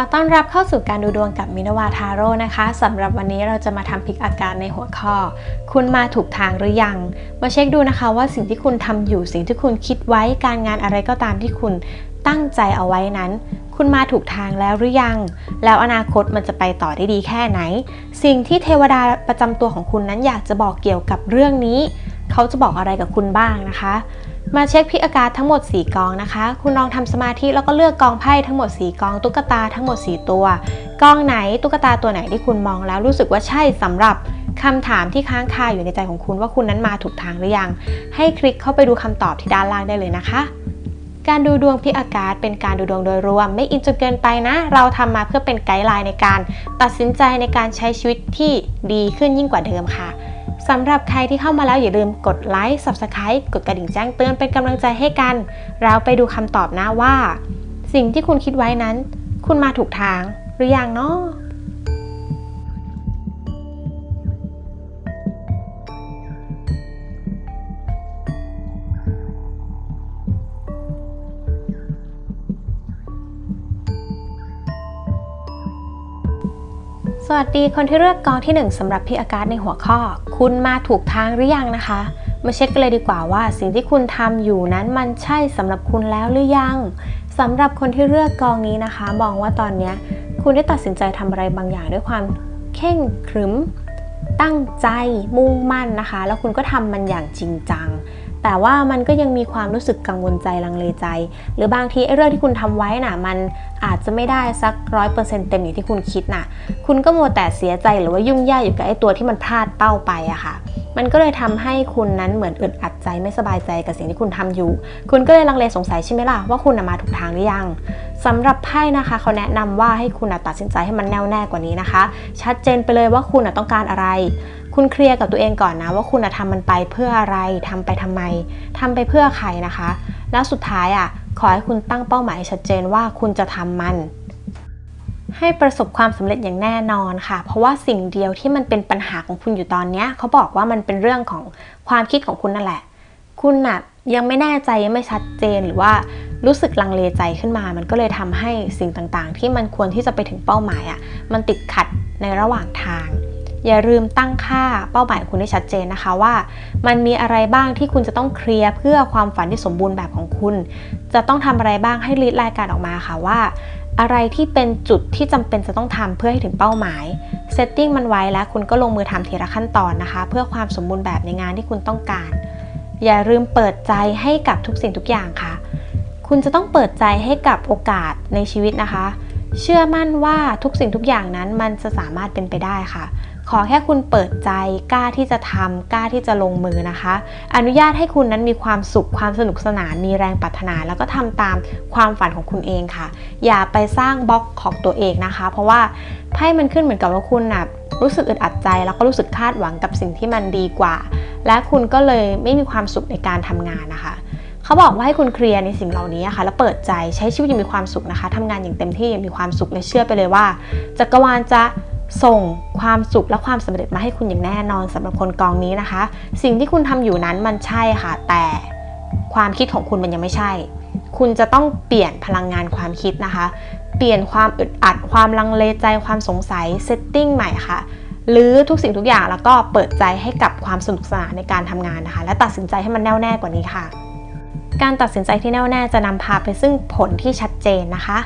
ขอต้อนรับเข้าสู่การดูดวงกับมินวาทาโร่นะคะสำหรับวันนี้เราจะมาทำพลิกอาการในหัวข้อ คุณมาถูกทางหรือยัง มาเช็คดูนะคะว่าสิ่งที่คุณทำอยู่สิ่งที่คุณคิดไว้การงานอะไรก็ตามที่คุณตั้งใจเอาไว้นั้น คุณมาถูกทางแล้วหรือยัง แล้วอนาคตมันจะไปต่อได้ดีแค่ไหน สิ่งที่เทวดาประจำตัวของคุณนั้นอยากจะบอกเกี่ยวกับเรื่องนี้ เขาจะบอกอะไรกับคุณบ้างนะคะ มาเช็คพิอากาศทั้งหมด 4 กองนะคะ คุณลองทำสมาธิแล้วก็เลือกกองไพ่ทั้งหมด 4 กอง ตุ๊กตาทั้งหมด 4 ตัว กองไหนตุ๊กตาตัวไหนที่คุณมองแล้วรู้สึกว่าใช่สำหรับคำถามที่ค้างคาอยู่ในใจของคุณว่าคุณนั้นมาถูกทางหรือยัง ให้คลิกเข้าไปดูคำตอบที่ด้านล่างได้เลยนะคะ การดูดวงพิอากาศเป็นการดูดวงโดยรวม ไม่อินจนเกินไปนะ เราทำมาเพื่อเป็นไกด์ไลน์ในการ ตัดสินใจในการใช้ชีวิตที่ดีขึ้นยิ่งกว่าเดิมค่ะ สำหรับใครที่เข้ามาแล้วอย่าลืมกดไลค์ Subscribe กดกระดิ่งแจ้งเตือนเป็นกำลังใจให้กัน เราไปดูคำตอบนะว่า สิ่งที่คุณคิดไว้นั้น คุณมาถูกทางหรือยังเนาะ สวัสดีคนที่เลือกกองที่ 1สำหรับพี่อากาศในหัวข้อ คุณมาถูกทางหรือยังนะคะ มาเช็คกันเลยดีกว่าว่า สิ่งที่คุณทำอยู่นั้นมันใช่สำหรับคุณแล้วหรือยังสำหรับคนที่เลือกกองนี้นะคะ มองว่าตอนนี้คุณได้ตัดสินใจทำอะไรบางอย่างด้วยความเข่งขรึม ตั้งใจมุ่งมั่นนะคะ แล้วคุณก็ทำมันอย่างจริงจัง แต่ว่ามันก็ยังมีความรู้สึกกังวลใจลังเลใจ หรือบางทีไอ้เรื่องที่คุณทำไว้น่ะ มันอาจจะไม่ได้สักร้อยเปอร์เซ็นต์เต็มอย่างที่คุณคิดน่ะ คุณก็มัวแต่เสียใจหรือว่ายุ่งยากอยู่กับไอ้ตัวที่มันพลาดเป้าไปอะค่ะ มันก็เลยทำให้คุณนั้นเหมือนอึดอัดใจไม่สบายใจกับสิ่งที่คุณทำอยู่ คุณก็เลยลังเลสงสัยใช่ไหมล่ะว่าคุณมาถูกทางหรือยังสำหรับไพ่นะคะเขาแนะนำว่าให้คุณตัดสินใจให้มันแน่วแน่กว่านี้นะคะ ชัดเจนไปเลยว่าคุณต้องการอะไร คุณเคลียร์กับตัวเองก่อนนะ ว่าคุณน่ะทำมันไปเพื่ออะไรทำไปทำไมทำไปเพื่อใครนะคะ แล้วสุดท้ายอะขอให้คุณตั้งเป้าหมายชัดเจนว่าคุณจะทำมัน ให้ประสบความสำเร็จอย่างแน่นอนค่ะ เพราะว่าสิ่งเดียวที่มันเป็นปัญหาของคุณอยู่ตอนเนี้ยเขาบอกว่ามันเป็นเรื่องของความคิดของคุณนั่นแหละ คุณน่ะยังไม่แน่ใจยังไม่ชัดเจนหรือว่ารู้สึกลังเลใจขึ้นมา มันก็เลยทำให้สิ่งต่างๆ ที่มันควรที่จะไปถึงเป้าหมายอะมันติดขัดในระหว่างทาง อย่าลืมตั้งค่าเป้าหมายคุณให้ชัดเจนนะคะว่า มันมีอะไรบ้างที่คุณจะต้องเคลียร์เพื่อความฝันที่สมบูรณ์แบบของคุณ จะต้องทำอะไรบ้างให้รีดรายการออกมาค่ะว่า อะไรที่เป็นจุดที่จำเป็นจะต้องทำเพื่อให้ถึงเป้าหมายเซตติ้งมันไว้แล้วคุณก็ลงมือทำทีละขั้นตอนนะคะ เพื่อความสมบูรณ์แบบในงานที่คุณต้องการ อย่าลืมเปิดใจให้กับทุกสิ่งทุกอย่างค่ะ คุณจะต้องเปิดใจให้กับโอกาสในชีวิตนะคะเชื่อมั่นว่าทุกสิ่งทุกอย่างนั้นมันจะสามารถเป็นไปได้ค่ะ ขอแค่คุณเปิดใจกล้าที่จะทำกล้าที่จะลงมือนะคะ อนุญาตให้คุณนั้นมีความสุขความสนุกสนานมีแรงปรารถนา แล้วก็ทำตามความฝันของคุณเองค่ะ อย่าไปสร้างบล็อกของตัวเองนะคะ เพราะว่าไพ่มันขึ้นเหมือนกับว่าคุณนะรู้สึกอึดอัดใจ แล้วก็รู้สึกคาดหวังกับสิ่งที่มันดีกว่า และคุณก็เลยไม่มีความสุขในการทำงานนะคะเขาบอกว่าให้คุณเคลียร์ในสิ่งเหล่านี้ค่ะแล้วเปิดใจใช้ชีวิตอย่างมีความสุขนะคะทำงานอย่างเต็มที่อย่างมีความสุขเลยเชื่อไปเลยว่าจักรวาลจะ ส่งความสุขและความสำเร็จมาให้คุณอย่างแน่นอนสำหรับคนกองนี้นะคะ สิ่งที่คุณทำอยู่นั้นมันใช่ค่ะ แต่ความคิดของคุณมันยังไม่ใช่ คุณจะต้องเปลี่ยนพลังงานความคิดนะคะ เปลี่ยนความอึดอัด ความลังเลใจ ความสงสัยเซตติ้งใหม่ค่ะหรือทุกสิ่งทุกอย่างแล้วก็เปิดใจให้กับความสนุกสนานในการทำงานนะคะ และตัดสินใจให้มันแน่วแน่กว่านี้ค่ะ การตัดสินใจที่แน่วแน่จะนำพาไปซึ่งผลที่ชัดเจนนะคะ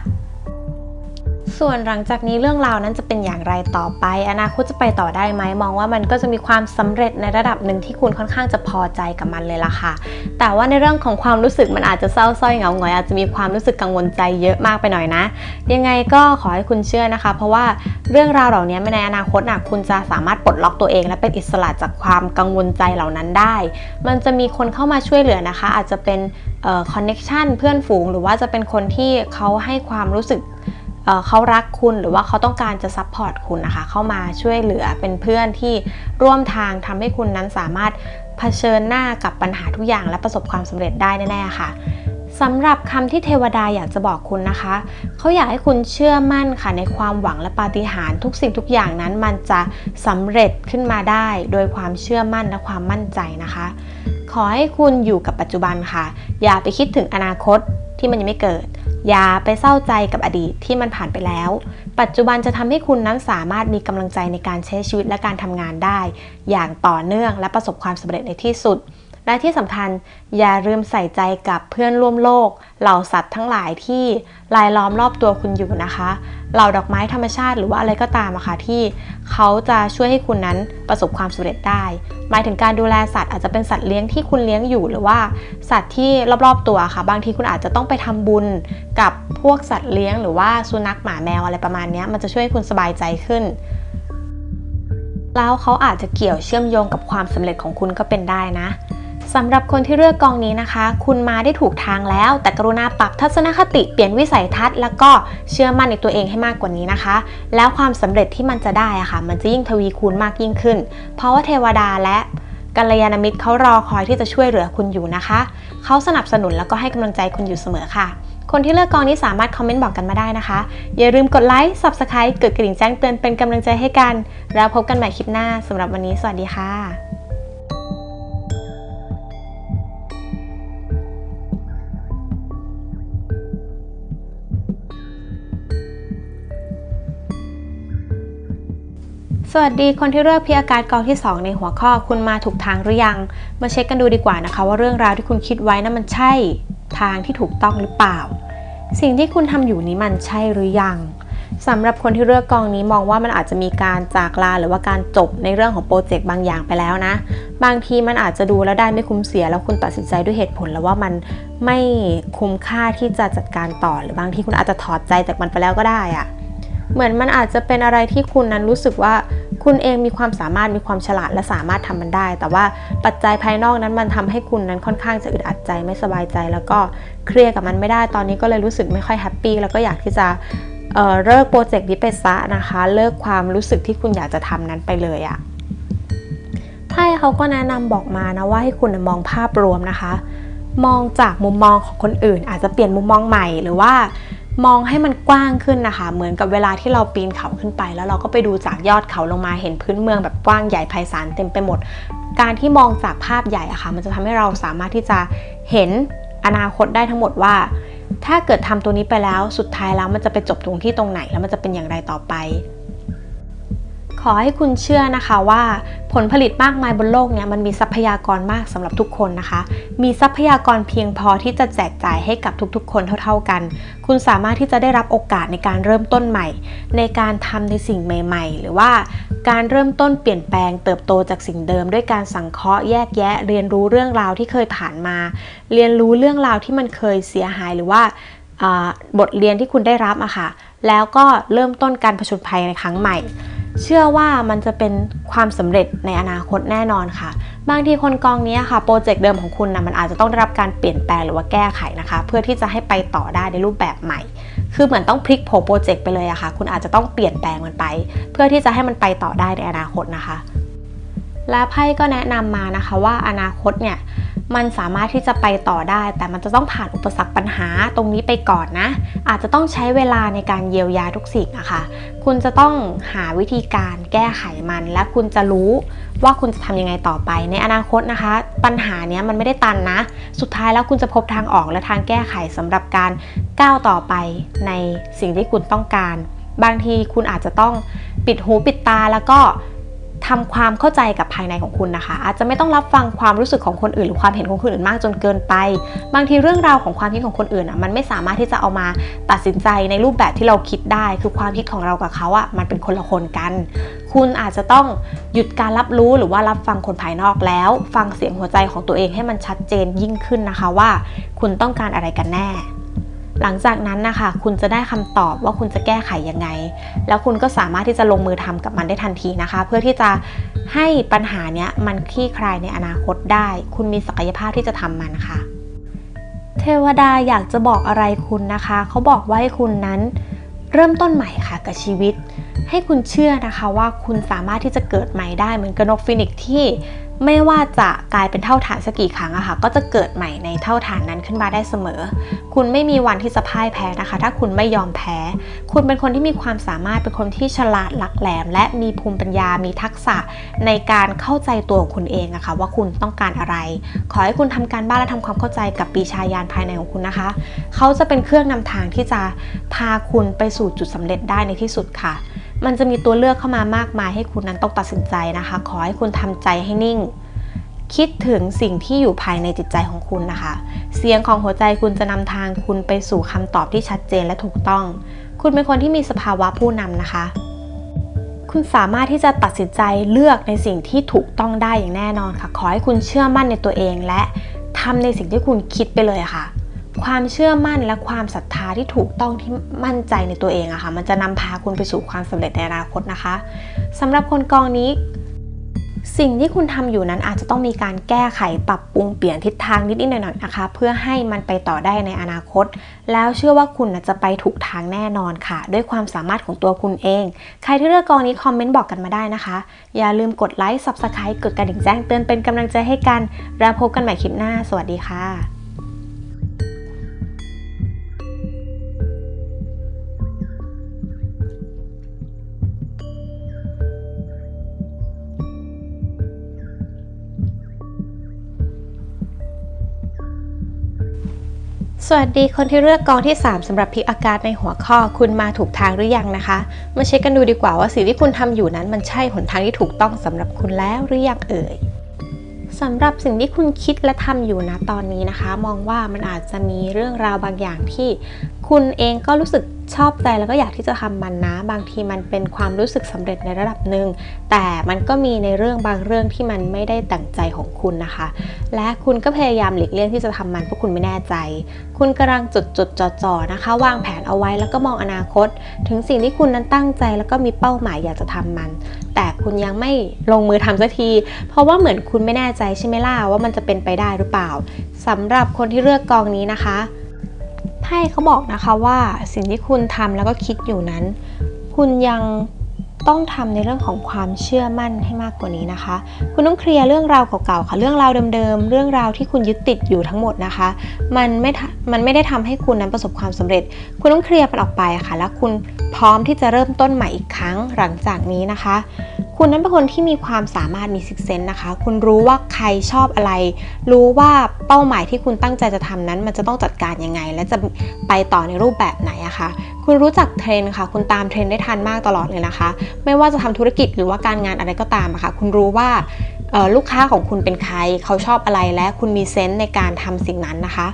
ส่วนหลังจากนี้เรื่องราวนั้นจะเป็นอย่างไรต่อไป อนาคตจะไปต่อได้ไหมมองว่ามันก็จะมีความสำเร็จในระดับหนึ่งที่คุณค่อนข้างจะพอใจกับมันเลยล่ะค่ะ แต่ว่าในเรื่องของความรู้สึกมันอาจจะเศร้าส้อยเหงาหงอยอาจจะมีความรู้สึกกังวลใจเยอะมากไปหน่อยนะ ยังไงก็ขอให้คุณเชื่อนะคะ เพราะว่าเรื่องราวเหล่านี้ในอนาคตนะคุณจะสามารถปลดล็อกตัวเอง และเป็นอิสระจากความกังวลใจเหล่านั้นได้ มันจะมีคนเข้ามาช่วยเหลือนะคะ อาจจะเป็นคอนเน็ชันเพื่อนฝูง หรือว่าจะเป็นคนที่เขาให้ความรู้สึก เขารักคุณหรือว่าเขาต้องการจะซัพพอร์ตคุณนะคะ เข้ามาช่วยเหลือเป็นเพื่อนที่ร่วมทางทำให้คุณนั้นสามารถเผชิญหน้ากับปัญหาทุกอย่างและประสบความสำเร็จได้แน่ๆค่ะสำหรับคำที่เทวดาอยากจะบอกคุณนะคะ เขาอยากให้คุณเชื่อมั่นค่ะในความหวังและปาฏิหาริย์ทุกสิ่งทุกอย่างนั้นมันจะสำเร็จขึ้นมาได้ โดยความเชื่อมั่นและความมั่นใจนะคะ ขอให้คุณอยู่กับปัจจุบันค่ะ อย่าไปคิดถึงอนาคตที่มันยังไม่เกิด อย่าไปเศร้าใจกับอดีตที่มันผ่านไปแล้ว ปัจจุบันจะทำให้คุณนั้นสามารถมีกำลังใจในการใช้ชีวิตและการทำงานได้ อย่างต่อเนื่องและประสบความสำเร็จในที่สุด และที่สำคัญอย่าลืมใส่ใจกับเพื่อนร่วมโลก เหล่าสัตว์ทั้งหลายที่รายล้อมรอบตัวคุณอยู่นะคะ เหล่าดอกไม้ธรรมชาติหรือว่าอะไรก็ตามอะค่ะที่เขาจะช่วยให้คุณนั้นประสบความสำเร็จได้ หมายถึงการดูแลสัตว์อาจจะเป็นสัตว์เลี้ยงที่คุณเลี้ยงอยู่หรือว่าสัตว์ที่รอบๆตัวค่ะ บางทีคุณอาจจะต้องไปทำบุญกับพวกสัตว์เลี้ยง หรือว่าสุนัขหมาแมวอะไรประมาณนี้มันจะช่วยให้คุณสบายใจขึ้น แล้วเขาอาจจะเกี่ยวเชื่อมโยงกับความสำเร็จของคุณก็เป็นได้นะ สำหรับคนที่เลือกกองนี้นะคะ คุณมาได้ถูกทางแล้ว แต่กรุณาปรับทัศนคติเปลี่ยนวิสัยทัศน์ แล้วก็เชื่อมั่นในตัวเองให้มากกว่านี้นะคะ แล้วความสำเร็จที่มันจะได้อะค่ะ มันจะยิ่งทวีคูณมากยิ่งขึ้น เพราะว่าเทวดาและกัลยาณมิตรเขารอคอยที่จะช่วยเหลือคุณอยู่นะคะ เขาสนับสนุนแล้วก็ให้กำลังใจคุณอยู่เสมอค่ะ คนที่เลือกกองนี้สามารถคอมเมนต์บอกกันมาได้นะคะ อย่าลืมกดไลค์ Subscribe กดกระดิ่งแจ้งเตือนเป็นกำลังใจให้กัน แล้วพบกันใหม่คลิปหน้าสำหรับวันนี้สวัสดีค่ะ สวัสดีคนที่เลือกพิอาการกองที่ 2 ในหัวข้อคุณมาถูกทางหรือยัง มาเช็คกันดูดีกว่านะคะ ว่าเรื่องราวที่คุณคิดไว้นั้นมันใช่ทางที่ถูกต้องหรือเปล่า สิ่งที่คุณทำอยู่นี้มันใช่หรือยังสำหรับคนที่เลือกกองนี้มองว่ามันอาจจะมีการจากลาหรือว่าการจบในเรื่องของโปรเจกต์บางอย่างไปแล้วนะ บางทีมันอาจจะดูแล้วได้ไม่คุ้มเสียแล้วคุณตัดสินใจด้วยเหตุผลแล้วว่ามันไม่คุ้มค่าที่จะจัดการต่อหรือบางทีคุณอาจจะถอดใจจากมันไปแล้วก็ได้อะ เหมือนมันอาจจะเป็นอะไรที่คุณนั้นรู้สึกว่าคุณเองมีความสามารถมีความฉลาดและสามารถทำมันได้ แต่ว่าปัจจัยภายนอกนั้นมันทำให้คุณนั้นค่อนข้างจะอึดอัดใจไม่สบายใจ แล้วก็เคลียร์กับมันไม่ได้ตอนนี้ก็เลยรู้สึกไม่ค่อยแฮปปี้แล้วก็อยากที่จะเเลิกโปรเจกต์นี้ไปซะนะคะ เลิกความรู้สึกที่คุณอยากจะทำนั้นไปเลยอะไพ่เขาก็แนะนำบอกมานะว่าให้คุณมองภาพรวมนะคะ มองจากมุมมองของคนอื่น อาจจะเปลี่ยนมุมมองใหม่หรือว่า มองให้มันกว้างขึ้นนะคะ เหมือนกับเวลาที่เราปีนเขาขึ้นไป แล้วเราก็ไปดูจากยอดเขาลงมาเห็นพื้นเมืองแบบกว้างใหญ่ไพศาลเต็มไปหมด การที่มองจากภาพใหญ่อะค่ะ มันจะทำให้เราสามารถที่จะเห็นอนาคตได้ทั้งหมดว่า ถ้าเกิดทำตัวนี้ไปแล้วสุดท้ายแล้วมันจะไปจบตรงที่ตรงไหนแล้วมันจะเป็นอย่างไรต่อไป ขอให้คุณเชื่อนะคะว่าผลผลิตมากมายบนโลกเนี้ยมันมีทรัพยากรมากสำหรับทุกคนนะคะ มีทรัพยากรเพียงพอที่จะแจกจ่ายให้กับทุกๆ คนเท่า ๆกัน คุณสามารถที่จะได้รับโอกาสในการเริ่มต้นใหม่ ในการทำในสิ่งใหม่ ๆ หรือว่าการเริ่มต้นเปลี่ยนแปลงเติบโตจากสิ่งเดิม ด้วยการสังเคราะห์แยกแยะ เรียนรู้เรื่องราวที่เคยผ่านมา เรียนรู้เรื่องราวที่มันเคยเสียหายหรือว่าอ่าบทเรียนที่คุณได้รับอะค่ะแล้วก็เริ่มต้นการผจญภัยในครั้งใหม่ เชื่อว่ามันจะเป็นความสำเร็จในอนาคตแน่นอนค่ะ บางทีคนกองนี้ค่ะโปรเจกต์เดิมของคุณนะมันอาจจะต้องได้รับการเปลี่ยนแปลงหรือว่าแก้ไขนะคะ เพื่อที่จะให้ไปต่อได้ในรูปแบบใหม่ คือเหมือนต้องพลิกโผโปรเจกต์ไปเลยอะค่ะ คุณอาจจะต้องเปลี่ยนแปลงมันไป เพื่อที่จะให้มันไปต่อได้ในอนาคตนะคะ และไพ่ก็แนะนำมานะคะว่าอนาคตเนี่ยมันสามารถที่จะไปต่อได้ แต่มันจะต้องผ่านอุปสรรคปัญหาตรงนี้ไปก่อนนะ อาจจะต้องใช้เวลาในการเยียวยาทุกสิ่งอะคะ่ะ คุณจะต้องหาวิธีการแก้ไขมัน และคุณจะรู้ว่าคุณจะทำยังไงต่อไป ในอนาคตนะคะ ปัญหาเนี้ยมันไม่ได้ตันนะ สุดท้ายแล้วคุณจะพบทางออกและทางแก้ไขสำหรับการก้าวต่อไปในสิ่งที่คุณต้องการ บางทีคุณอาจจะต้องปิดหูปิดตาแล้วก็ ทำความเข้าใจกับภายในของคุณนะคะ อาจจะไม่ต้องรับฟังความรู้สึกของคนอื่น หรือความเห็นของคนอื่นมากจนเกินไป บางทีเรื่องราวของความคิดของคนอื่นอะมันไม่สามารถที่จะเอามาตัดสินใจในรูปแบบที่เราคิดได้ คือความคิดของเรากับเขาอะมันเป็นคนละคนกัน คุณอาจจะต้องหยุดการรับรู้หรือว่ารับฟังคนภายนอกแล้ว ฟังเสียงหัวใจของตัวเองให้มันชัดเจนยิ่งขึ้นนะคะว่า คุณต้องการอะไรกันแน่ หลังจากนั้นนะคะ คุณจะได้คำตอบว่าคุณจะแก้ไขยังไง แล้วคุณก็สามารถที่จะลงมือทำกับมันได้ทันทีนะคะ เพื่อที่จะให้ปัญหาเนี้ยมันคลี่คลายในอนาคตได้ คุณมีศักยภาพที่จะทำมันค่ะ เทวดาอยากจะบอกอะไรคุณนะคะ เขาบอกว่าให้คุณนั้น เริ่มต้นใหม่ค่ะกับชีวิต ให้คุณเชื่อนะคะว่าคุณสามารถที่จะเกิดใหม่ได้เหมือนกับนกฟินิกซ์ที่ไม่ว่าจะกลายเป็นเท่าฐานสักกี่ครั้งอะค่ะก็จะเกิดใหม่ในเท่าฐานนั้นขึ้นมาได้เสมอ คุณไม่มีวันที่จะพ่ายแพ้นะคะ ถ้าคุณไม่ยอมแพ้ คุณเป็นคนที่มีความสามารถเป็นคนที่ฉลาดหลักแหลม และมีภูมิปัญญา มีทักษะในการเข้าใจตัวของคุณเองนะคะ ว่าคุณต้องการอะไร ขอให้คุณทำการบ้านและทำความเข้าใจกับปีชายานภายในของคุณนะคะ เขาจะเป็นเครื่องนำทางที่จะพาคุณไปสู่จุดสำเร็จได้ในที่สุดค่ะ มันจะมีตัวเลือกเข้ามามากมายให้คุณนั้นต้องตัดสินใจนะคะ ขอให้คุณทำใจให้นิ่ง คิดถึงสิ่งที่อยู่ภายในจิตใจของคุณนะคะ เสียงของหัวใจคุณจะนำทางคุณไปสู่คำตอบที่ชัดเจนและถูกต้อง คุณเป็นคนที่มีสภาวะผู้นำนะคะ คุณสามารถที่จะตัดสินใจเลือกในสิ่งที่ถูกต้องได้อย่างแน่นอนค่ะ ขอให้คุณเชื่อมั่นในตัวเองและทำในสิ่งที่คุณคิดไปเลยะค่ะ ความเชื่อมั่นและความศรัทธาที่ถูกต้องที่มั่นใจในตัวเองอะค่ะ มันจะนำพาคุณไปสู่ความสำเร็จในอนาคตนะคะสำหรับคนกองนี้ สิ่งที่คุณทำอยู่นั้นอาจจะต้องมีการแก้ไขปรับปรุงเปลี่ยนทิศทางนิดๆหน่อยๆนะคะ เพื่อให้มันไปต่อได้ในอนาคต แล้วเชื่อว่าคุณจะไปถูกทางแน่นอนค่ะ ด้วยความสามารถของตัวคุณเอง ใครที่เลือกกองนี้คอมเมนต์บอกกันมาได้นะคะ อย่าลืมกดไลค์ Subscribe กดกระดิ่งแจ้งเตือนเป็นกำลังใจให้กันแล้วพบกันใหม่คลิปหน้า สวัสดีค่ะ สวัสดีคนที่เลือกกองที่ 3สำหรับพิกอากาศในหัวข้อคุณมาถูกทางหรือยังนะคะมาเช็คกันดูดีกว่าว่าสิ่งที่คุณทำอยู่นั้นมันใช่หนทางที่ถูกต้องสำหรับคุณแล้วหรือยังเอ่ยสำหรับสิ่งที่คุณคิดและทำอยู่นะตอนนี้นะคะ มองว่ามันอาจจะมีเรื่องราวบางอย่างที่ คุณเองก็รู้สึกชอบใจแล้วก็อยากที่จะทำมันนะ บางทีมันเป็นความรู้สึกสำเร็จในระดับหนึ่งแต่มันก็มีในเรื่องบางเรื่องที่มันไม่ได้ตั้งใจของคุณนะคะ และคุณก็พยายามหลีกเลี่ยงที่จะทำมันเพราะคุณไม่แน่ใจ คุณกำลังจดจดจ่อจ่อๆนะคะ วางแผนเอาไว้แล้วก็มองอนาคต ถึงสิ่งที่คุณนั้นตั้งใจแล้วก็มีเป้าหมายอยากจะทำมัน แต่คุณยังไม่ลงมือทำสักที เพราะว่าเหมือนคุณไม่แน่ใจใช่ไหมล่ะว่ามันจะเป็นไปได้หรือเปล่าสำหรับคนที่เลือกกองนี้นะคะ ไพ่เขาบอกนะคะว่าสิ่งที่คุณทำแล้วก็คิดอยู่นั้น คุณยังต้องทำในเรื่องของความเชื่อมั่นให้มากกว่านี้นะคะ คุณต้องเคลียร์เรื่องราวเก่าๆค่ะ เรื่องราวเดิมๆ เรื่องราวที่คุณยึดติดอยู่ทั้งหมดนะคะ มันไม่ทะมันไม่ได้ทำให้คุณนั้นประสบความสำเร็จ คุณต้องเคลียร์มันออกไปค่ะ แล้วคุณพร้อมที่จะเริ่มต้นใหม่อีกครั้งหลังจากนี้นะคะ คุณนั้นเป็นคนที่มีความสามารถมีซิกเซนนะคะ คุณรู้ว่าใครชอบอะไร รู้ว่าเป้าหมายที่คุณตั้งใจจะทำนั้น มันจะต้องจัดการยังไง และจะไปต่อในรูปแบบไหนอะคะคุณรู้จักเทรนค่ะ คุณตามเทรนได้ทันมากตลอดเลยนะคะ ไม่ว่าจะทำธุรกิจหรือว่าการงานอะไรก็ตามอะค่ะ คุณรู้ว่าลูกค้าของคุณเป็นใคร เขาชอบอะไรและคุณมีเซนส์ในการทำสิ่งนั้นนะคะ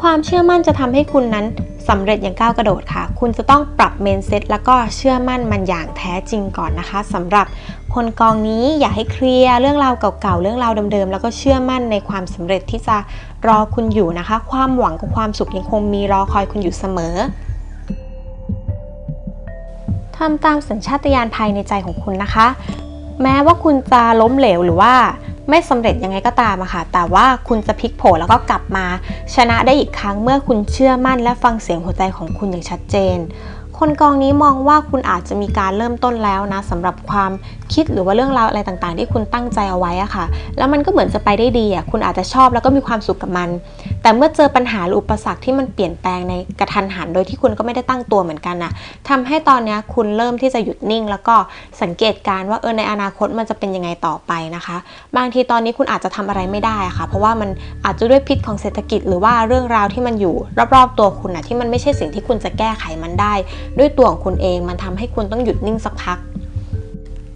ความเชื่อมั่นจะทำให้คุณนั้น สำเร็จอย่างก้าวกระโดดค่ะ คุณจะต้องปรับเมนเซ็ตแล้วก็เชื่อมั่นมันอย่างแท้จริงก่อนนะคะสำหรับคนกองนี้อย่าให้เคลียร์เรื่องราวเก่าๆ เรื่องราวเดิมๆ แล้วก็เชื่อมั่นในความสำเร็จที่จะรอคุณอยู่นะคะ ความหวังกับความสุขยังคงมีรอคอยคุณอยู่เสมอทำตามสัญชาตญาณภายในใจของคุณนะคะ แม้ว่าคุณจะล้มเหลวหรือว่า ไม่สำเร็จยังไงก็ตามอะค่ะ แต่ว่าคุณจะพลิกโผแล้วก็กลับมาชนะได้อีกครั้งเมื่อคุณเชื่อมั่นและฟังเสียงหัวใจของคุณอย่างชัดเจน คนกองนี้มองว่าคุณอาจจะมีการเริ่มต้นแล้วนะสำหรับความคิดหรือว่าเรื่องราวอะไรต่างๆ ที่คุณตั้งใจเอาไว้อะค่ะ แล้วมันก็เหมือนจะไปได้ดีอะคุณอาจจะชอบแล้วก็มีความสุขกับมันแต่เมื่อเจอปัญหาหรืออุปสรรคที่มันเปลี่ยนแปลงในกระทันหัน โดยที่คุณก็ไม่ได้ตั้งตัวเหมือนกันนะทำให้ตอนนี้คุณเริ่มที่จะหยุดนิ่ง แล้วก็สังเกตการณ์ว่าเออในอนาคตมันจะเป็นยังไงต่อไปนะคะ บางทีตอนนี้คุณอาจจะทำอะไรไม่ได้ะค่ะ เพราะว่ามันอาจจะด้วยพิษของเศรษฐกิจ หรือว่าเรื่องราวที่มันอยู่รอบๆตัวคุณนะที่มันไม่ใช่สิ่งที่คุณจะแก้ไขมันได้ ด้วยตัวของคุณเองมันทำให้คุณต้องหยุดนิ่งสักพัก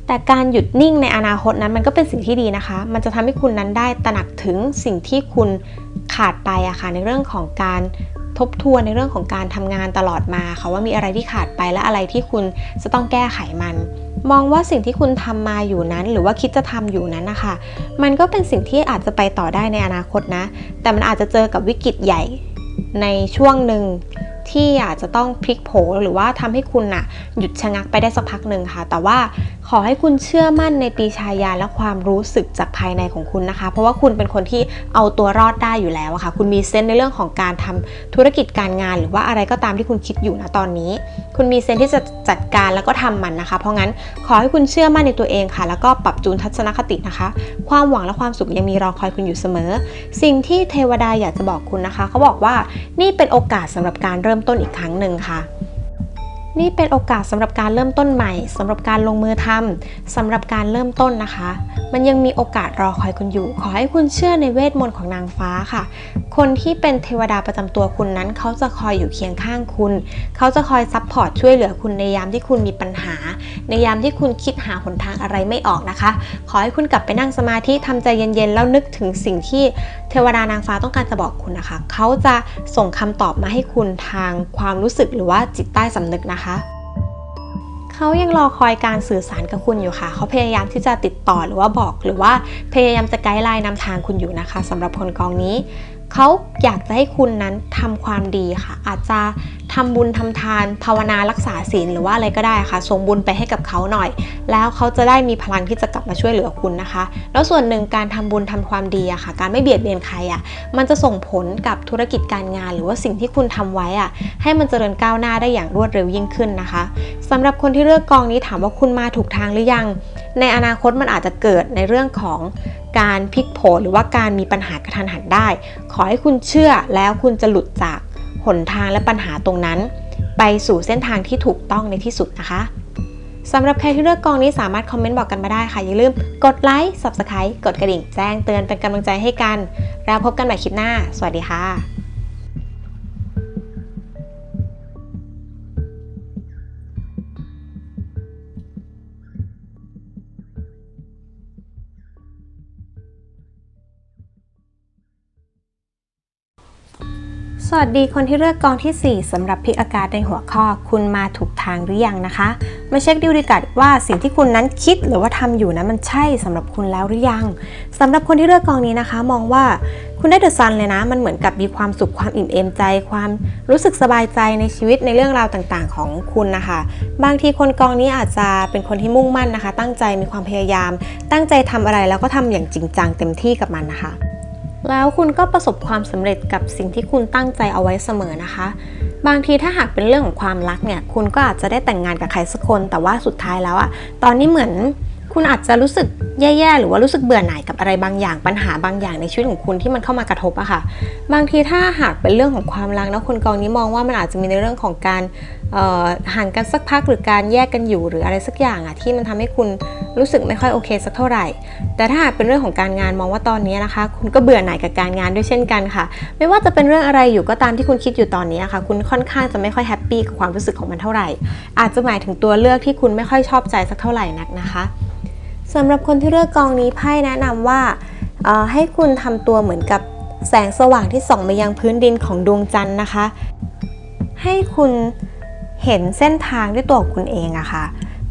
แต่การหยุดนิ่งในอนาคตนั้นมันก็เป็นสิ่งที่ดีนะคะ มันจะทำให้คุณนั้นได้ตระหนักถึงสิ่งที่คุณขาดไปอะค่ะในเรื่องของการทบทวนในเรื่องของการทำงานตลอดมาค่ะว่ามีอะไรที่ขาดไปและอะไรที่คุณจะต้องแก้ไขมัน มองว่าสิ่งที่คุณทำมาอยู่นั้น หรือว่าคิดจะทำอยู่นั้นนะคะมันก็เป็นสิ่งที่อาจจะไปต่อได้ในอนาคตนะ แต่มันอาจจะเจอกับวิกฤตใหญ่ในช่วงหนึ่ง ที่อาจจะต้องพลิกโผหรือว่าทำให้คุณน่ะหยุดชะงักไปได้สักพักหนึ่งค่ะ แต่ว่าขอให้คุณเชื่อมั่นในปีชายาและความรู้สึกจากภายในของคุณนะคะ เพราะว่าคุณเป็นคนที่เอาตัวรอดได้อยู่แล้วค่ะ คุณมีเซนในเรื่องของการทำธุรกิจการงาน หรือว่าอะไรก็ตามที่คุณคิดอยู่นะตอนนี้ คุณมีเซนที่จะจัดการแล้วก็ทำมันนะคะ เพราะงั้นขอให้คุณเชื่อมั่นในตัวเองค่ะ แล้วก็ปรับจูนทัศนคตินะคะ ความหวังและความสุขยังมีรอคอยคุณอยู่เสมอ สิ่งที่เทวดาอยากจะบอกคุณนะคะเขาบอกว่านี่เป็นโอกาสสำหรับการเริ่มริ่มต้นอีกครั้งหนึ่งค่ะ นี่เป็นโอกาสสำหรับการเริ่มต้นใหม่สำหรับการลงมือทำสำหรับการเริ่มต้นนะคะ มันยังมีโอกาสรอคอยคุณอยู่ ขอให้คุณเชื่อในเวทมนต์ของนางฟ้าค่ะ คนที่เป็นเทวดาประจำตัวคุณนั้น เขาจะคอยอยู่เคียงข้างคุณ เขาจะคอยซัพพอร์ตช่วยเหลือคุณในยามที่คุณมีปัญหา ในยามที่คุณคิดหาหนทางอะไรไม่ออกนะคะ ขอให้คุณกลับไปนั่งสมาธิทำใจเย็นๆแล้วนึกถึงสิ่งที่เทวดานางฟ้าต้องการจะบอกคุณนะคะ เขาจะส่งคำตอบมาให้คุณทางความรู้สึกหรือว่าจิตใต้สำนึกนะคะเขายังรอคอยการสื่อสารกับคุณอยู่ค่ะ เขาพยายามที่จะติดต่อหรือว่าบอก หรือว่าพยายามจะไกด์ไลน์นำทางคุณอยู่นะคะสำหรับคนกองนี้ เขาอยากจะให้คุณนั้นทำความดีค่ะ อาจจะทำบุญทำทาน ภาวนารักษาศีลหรือว่าอะไรก็ได้ค่ะ ส่งบุญไปให้กับเขาหน่อย แล้วเขาจะได้มีพลังที่จะกลับมาช่วยเหลือคุณนะคะ แล้วส่วนหนึ่งการทำบุญทำความดีอะค่ะ การไม่เบียดเบียนใครอะมันจะส่งผลกับธุรกิจการงาน หรือว่าสิ่งที่คุณทำไว้อะให้มันเจริญก้าวหน้าได้อย่างรวดเร็วยิ่งขึ้นนะคะสำหรับคนที่เลือกกองนี้ถามว่าคุณมาถูกทางหรือยัง ในอนาคตมันอาจจะเกิดในเรื่องของ การพลิกโผหรือว่าการมีปัญหากระทันหันได้ ขอให้คุณเชื่อแล้วคุณจะหลุดจากหนทางและปัญหาตรงนั้น ไปสู่เส้นทางที่ถูกต้องในที่สุดนะคะสำหรับใครที่เลือกกองนี้สามารถคอมเมนต์บอกกันมาได้ค่ะ อย่าลืมกดไลค์ Subscribe กดกระดิ่งแจ้งเตือนเป็นกำลังใจให้กัน แล้วพบกันใหม่คลิปหน้า สวัสดีค่ะ วัสดีคนที่เลือกกองทีสี่4สำหรับพิกอากาศในหัวข้อ คุณมาถูกทางหรือยังนะคะ มาเช็คดูดีกัดว่าสิ่งที่คุณนั้นคิดหรือว่าทำอยู่นั้นมันใช่สำหรับคุณแล้วหรือยังสำหรับคนที่เลือกกองนี้นะคะ มองว่าคุณได้เดอะซันเลยนะ มันเหมือนกับมีความสุขความอิ่มเอมใจ ความรู้สึกสบายใจในชีวิตในเรื่องราวต่างๆ ของคุณนะคะ บางทีคนกองนี้อาจจะเป็นคนที่มุ่งมั่นนะคะ ตั้งใจมีความพยายาม ตั้งใจทำอะไรแล้วก็ทำอย่างจริงจังเต็มที่กับมันนะคะ แล้วคุณก็ประสบความสำเร็จกับสิ่งที่คุณตั้งใจเอาไว้เสมอนะคะ บางทีถ้าหากเป็นเรื่องของความรักเนี่ย คุณก็อาจจะได้แต่งงานกับใครสักคน แต่ว่าสุดท้ายแล้วอะตอนนี้เหมือนคุณอาจจะรู้สึกแย่ๆ หรือว่ารู้สึกเบื่อหน่ายกับอะไรบางอย่างปัญหาบางอย่างในชีวิตของคุณที่มันเข้ามากระทบอะค่ะ บางทีถ้าหากเป็นเรื่องของความรักนะคนกองนี้มองว่ามันอาจจะมีในเรื่องของการ ห่างกันสักพักหรือการแยกกันอยู่หรืออะไรสักอย่างอะที่มันทำให้คุณรู้สึกไม่ค่อยโอเคสักเท่าไหร่ แต่ถ้าหากเป็นเรื่องของการงานมองว่าตอนนี้นะคะ คุณก็เบื่อหน่ายกับการงานด้วยเช่นกันค่ะ ไม่ว่าจะเป็นเรื่องอะไรอยู่ก็ตามที่คุณคิดอยู่ตอนนี้ค่ะ คุณค่อนข้างจะไม่ค่อยแฮปปี้กับความรู้สึกของมันเท่าไหร่ อาจจะหมายถึงตัวเลือกที่คุณไม่ค่อยชอบใจสักเท่าไหร่นักนะคะสำหรับคนที่เลือกกองนี้ไพ่แนะนำว่าให้คุณทำตัวเหมือนกับแสงสว่างที่ส่องมายังพื้นดินของดวงจันทร์นะคะ ให้คุณ เห็นเส้นทางด้วยตัวคุณเองอะค่ะ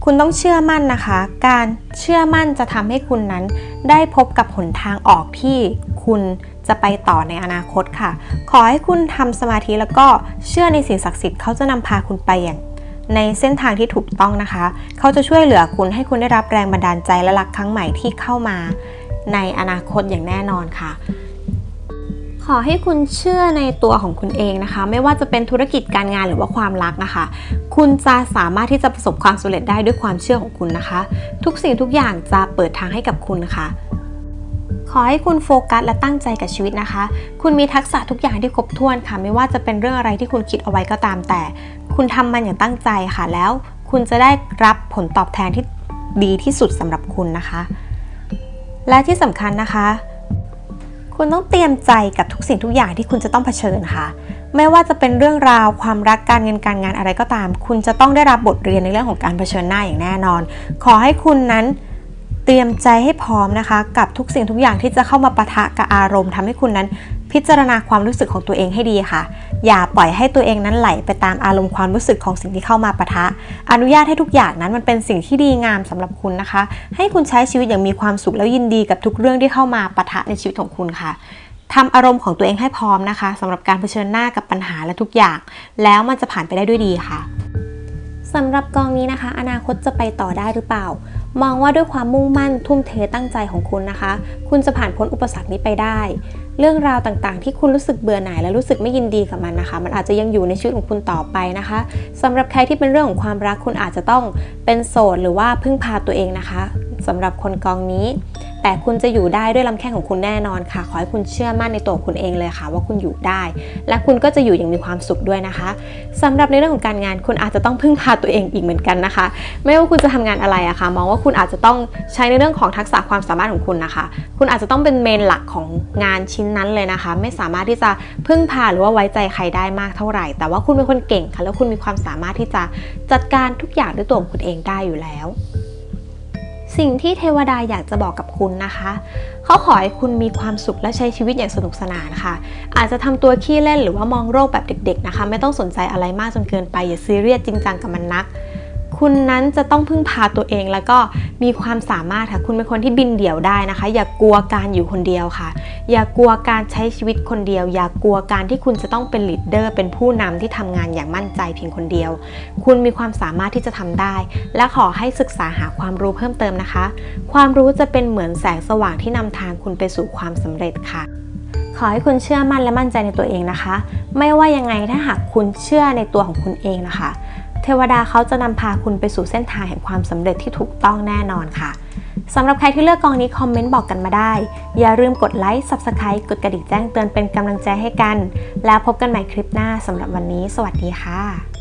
คุณต้องเชื่อมั่นนะคะ การเชื่อมั่นจะทำให้คุณนั้น ได้พบกับหนทางออกที่คุณจะไปต่อในอนาคตค่ะ ขอให้คุณทำสมาธิแล้วก็เชื่อในสิ่งศักดิ์สิทธิ์เขาจะนำพาคุณไปอย่างในเส้นทางที่ถูกต้องนะคะ เขาจะช่วยเหลือคุณให้คุณได้รับแรงบันดาลใจและรักครั้งใหม่ที่เข้ามา ในอนาคตอย่างแน่นอนค่ะ ขอให้คุณเชื่อในตัวของคุณเองนะคะ ไม่ว่าจะเป็นธุรกิจการงานหรือว่าความรักนะคะ คุณจะสามารถที่จะประสบความสำเร็จได้ด้วยความเชื่อของคุณนะคะ ทุกสิ่งทุกอย่างจะเปิดทางให้กับคุณค่ะขอให้คุณโฟกัสและตั้งใจกับชีวิตนะคะ คุณมีทักษะทุกอย่างที่ครบถ้วนค่ะ ไม่ว่าจะเป็นเรื่องอะไรที่คุณคิดเอาไว้ก็ตามแต่ คุณทำมันอย่างตั้งใจค่ะแล้ว คุณจะได้รับผลตอบแทนที่ดีที่สุดสำหรับคุณนะคะ และที่สำคัญนะคะ คุณต้องเตรียมใจกับทุกสิ่งทุกอย่างที่คุณจะต้องเผชิญค่ะ ไม่ว่าจะเป็นเรื่องราวความรักการเงินการงานอะไรก็ตาม คุณจะต้องได้รับบทเรียนในเรื่องของการเผชิญหน้าอย่างแน่นอน ขอให้คุณนั้นเตรียมใจให้พร้อมนะคะ กับทุกสิ่งทุกอย่างที่จะเข้ามาปะทะกับอารมณ์ทำให้คุณนั้น พิจารณาความรู้สึกของตัวเองให้ดีค่ะ อย่าปล่อยให้ตัวเองนั้นไหลไปตามอารมณ์ความรู้สึกของสิ่งที่เข้ามาปะทะ อนุญาตให้ทุกอย่างนั้นมันเป็นสิ่งที่ดีงามสำหรับคุณนะคะ ให้คุณใช้ชีวิตอย่างมีความสุขแล้วยินดีกับทุกเรื่องที่เข้ามาปะทะในชีวิตของคุณค่ะทำอารมณ์ของตัวเองให้พร้อมนะคะสำหรับการเผชิญหน้ากับปัญหาและทุกอย่าง แล้วมันจะผ่านไปได้ด้วยดีค่ะสำหรับกองนี้นะคะ อนาคตจะไปต่อได้หรือเปล่า มองว่าด้วยความมุ่งมั่นทุ่มเทตั้งใจของคุณนะคะ คุณจะผ่านพ้นอุปสรรคนี้ไปได้ เรื่องราวต่างๆ ที่คุณรู้สึกเบื่อหน่ายและรู้สึกไม่ยินดีกับมันนะคะ มันอาจจะยังอยู่ในชีวิตของคุณต่อไปนะคะสำหรับใครที่เป็นเรื่องของความรักคุณอาจจะต้องเป็นโสดหรือว่าพึ่งพาตัวเองนะคะสำหรับคนกองนี้ แต่คุณจะอยู่ได้ด้วยลำแข้งของคุณแน่นอนค่ะ ขอให้คุณเชื่อมั่นในตัวคุณเองเลยค่ะ ว่าคุณอยู่ได้ และคุณก็จะอยู่อย่างมีความสุขด้วยนะคะสำหรับในเรื่องของการงานคุณอาจจะต้องพึ่งพาตัวเองอีกเหมือนกันนะคะ ไม่ว่าคุณจะทำงานอะไรอะค่ะมองว่าคุณอาจจะต้องใช้ในเรื่องของทักษะความสามารถของคุณนะคะ คุณอาจจะต้องเป็นเมนหลักของงานชิ้นนั้นเลยนะคะ ไม่สามารถที่จะพึ่งพาหรือว่าไว้ใจใครได้มากเท่าไหร่ แต่ว่าคุณเป็นคนเก่งค่ะ แล้วคุณมีความสามารถที่จะจัดการทุกอย่างด้วยตัวของคุณเองได้อยู่แล้ว สิ่งที่เทวดาอยากจะบอกกับคุณนะคะเขาขอให้คุณมีความสุขและใช้ชีวิตอย่างสนุกสนานค่ะ อาจจะทำตัวขี้เล่นหรือว่ามองโรคแบบเด็ก ๆนะคะ ไม่ต้องสนใจอะไรมากจนเกินไปอย่าซีเรียสจริงจังกับมันนัก คุณนั้นจะต้องพึ่งพาตัวเองแล้วก็มีความสามารถค่ะ คุณเป็นคนที่บินเดี่ยวได้นะคะ อย่ากกลัวการอยู่คนเดียวค่ะ อย่ากลัวการใช้ชีวิตคนเดียว อย่ากกลัวการที่คุณจะต้องเป็นลีดเดอร์เป็นผู้นำที่ทำงานอย่างมั่นใจเพียงคนเดียว คุณมีความสามารถที่จะทำได้ และขอให้ศึกษาหาความรู้เพิ่มเติมนะคะ ความรู้จะเป็นเหมือนแสงสว่างที่นำทางคุณไปสู่ความสำเร็จค่ะขอให้คุณเชื่อมั่นและมั่นใจในตัวเองนะคะ ไม่ว่ายังไงถ้าหากคุณเชื่อในตัวของคุณเองนะคะ เทวดาเขาจะนำพาคุณไปสู่เส้นทางแห่งความสำเร็จที่ถูกต้องแน่นอนค่ะสำหรับใครที่เลือกกองนี้คอมเมนต์บอกกันมาได้ อย่าลืมกดไลค์ Subscribe กดกระดิ่งแจ้งเตือนเป็นกำลังใจให้กัน แล้วพบกันใหม่คลิปหน้าสำหรับวันนี้ สวัสดีค่ะ